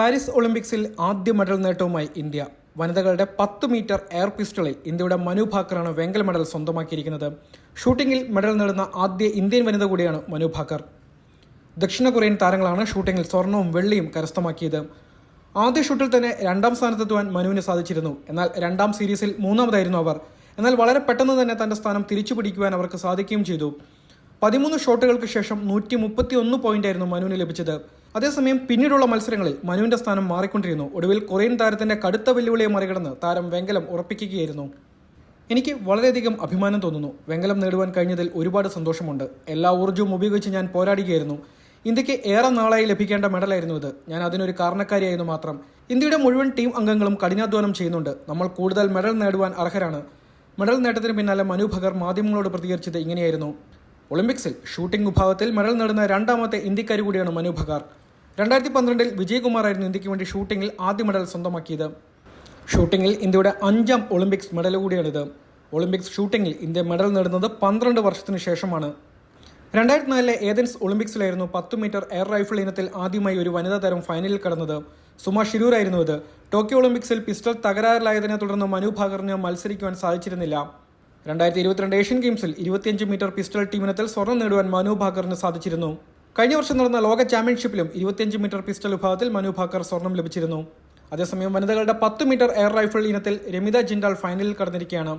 Paris ഒളിമ്പിക്സിൽ ആദ്യ medal നേട്ടവുമായി India. വനിതകളുടെ പത്ത് മീറ്റർ എയർ പിസ്റ്റളിൽ ഇന്ത്യയുടെ മനു ഭാക്കറാണ് വെങ്കല മെഡൽ സ്വന്തമാക്കിയിരിക്കുന്നത്. ഷൂട്ടിംഗിൽ മെഡൽ നേടുന്ന ആദ്യ ഇന്ത്യൻ വനിത കൂടിയാണ് മനു ഭാക്കർ. ദക്ഷിണ കൊറിയൻ താരങ്ങളാണ് ഷൂട്ടിംഗിൽ സ്വർണവും വെള്ളിയും കരസ്ഥമാക്കിയത്. ആദ്യ ഷൂട്ടിൽ തന്നെ രണ്ടാം സ്ഥാനത്തെത്തുവാൻ മനുവിന് സാധിച്ചിരുന്നു. എന്നാൽ രണ്ടാം സീരീസിൽ മൂന്നാമതായിരുന്നു അവർ. എന്നാൽ വളരെ പെട്ടെന്ന് തന്നെ തന്റെ സ്ഥാനം തിരിച്ചു പിടിക്കുവാൻ അവർക്ക് സാധിക്കുകയും ചെയ്തു. പതിമൂന്ന് ഷോട്ടുകൾക്ക് ശേഷം നൂറ്റി മുപ്പത്തി ഒന്ന് പോയിന്റായിരുന്നു മനുവിന് ലഭിച്ചത്. അതേസമയം പിന്നീടുള്ള മത്സരങ്ങളിൽ മനുവിന്റെ സ്ഥാനം മാറിക്കൊണ്ടിരുന്നു. ഒടുവിൽ കൊറിയൻ താരത്തിന്റെ കടുത്ത വെല്ലുവിളിയെ മറികടന്ന് താരം വെങ്കലം ഉറപ്പിക്കുകയായിരുന്നു. എനിക്ക് വളരെയധികം അഭിമാനം തോന്നുന്നു. വെങ്കലം നേടുവാൻ കഴിഞ്ഞതിൽ ഒരുപാട് സന്തോഷമുണ്ട്. എല്ലാ ഊർജവും ഉപയോഗിച്ച് ഞാൻ പോരാടുകയായിരുന്നു. ഇന്ത്യയ്ക്ക് ഏറെ നാളായി ലഭിക്കേണ്ട മെഡലായിരുന്നു ഇത്. ഞാൻ അതിനൊരു കാരണക്കാരിയായിരുന്നു മാത്രം. ഇന്ത്യയുടെ മുഴുവൻ ടീം അംഗങ്ങളും കഠിനാധ്വാനം ചെയ്യുന്നുണ്ട്. നമ്മൾ കൂടുതൽ മെഡൽ നേടുവാൻ അർഹരാണ്. മെഡൽ നേട്ടത്തിന് പിന്നാലെ മനു ഭഗർ മാധ്യമങ്ങളോട് പ്രതികരിച്ചത് ഇങ്ങനെയായിരുന്നു. ഒളിമ്പിക്സിൽ ഷൂട്ടിംഗ് വിഭാഗത്തിൽ മെഡൽ നേടുന്ന രണ്ടാമത്തെ ഇന്ത്യക്കാരി കൂടിയാണ് മനു ഭഗാർ. രണ്ടായിരത്തി പന്ത്രണ്ടിൽ വിജയകുമാർ ആയിരുന്നു ഇന്ത്യയ്ക്ക് വേണ്ടി ഷൂട്ടിംഗിൽ ആദ്യ മെഡൽ സ്വന്തമാക്കിയത്. ഷൂട്ടിംഗിൽ ഇന്ത്യയുടെ അഞ്ചാം ഒളിമ്പിക്സ് മെഡൽ കൂടിയാണിത്. ഒളിമ്പിക്സ് ഷൂട്ടിംഗിൽ ഇന്ത്യ മെഡൽ നേടുന്നത് പന്ത്രണ്ട് വർഷത്തിന് ശേഷമാണ്. രണ്ടായിരത്തി നാലിലെ ഏതൻസ് ഒളിമ്പിക്സിലായിരുന്നു പത്ത് മീറ്റർ എയർ റൈഫിൾ ഇനത്തിൽ ആദ്യമായി ഒരു വനിതാ തരം ഫൈനലിൽ കടന്നത്. സുമ ഷിരൂരായിരുന്നു ഇത്. ടോക്കിയോ ഒളിമ്പിക്സിൽ പിസ്റ്റൾ തകരാറിലായതിനെ തുടർന്ന് മനു ഭാഗറിന് മത്സരിക്കുവാൻ സാധിച്ചിരുന്നില്ല. രണ്ടായിരത്തി ഇരുപത്തിരണ്ട് ഏഷ്യൻ ഗെയിംസിൽ ഇരുപത്തിയഞ്ച് മീറ്റർ പിസ്റ്റൾ ടീമിനത്തിൽ സ്വർണം നേടുവാൻ മനു ഭാക്കറിന് സാധിച്ചിരുന്നു. കഴിഞ്ഞ വർഷം നടന്ന ലോക ചാമ്പ്യൻഷിപ്പിലും ഇരുപത്തിയഞ്ച് മീറ്റർ പിസ്റ്റൾ വിഭാഗത്തിൽ മനു ഭാക്കർ സ്വർണം ലഭിച്ചിരുന്നു. അതേസമയം വനിതകളുടെ പത്ത് മീറ്റർ എയർ റൈഫിൾ ഇനത്തിൽ രമിത ജിൻഡാൽ ഫൈനലിൽ കടന്നിരിക്കുകയാണ്.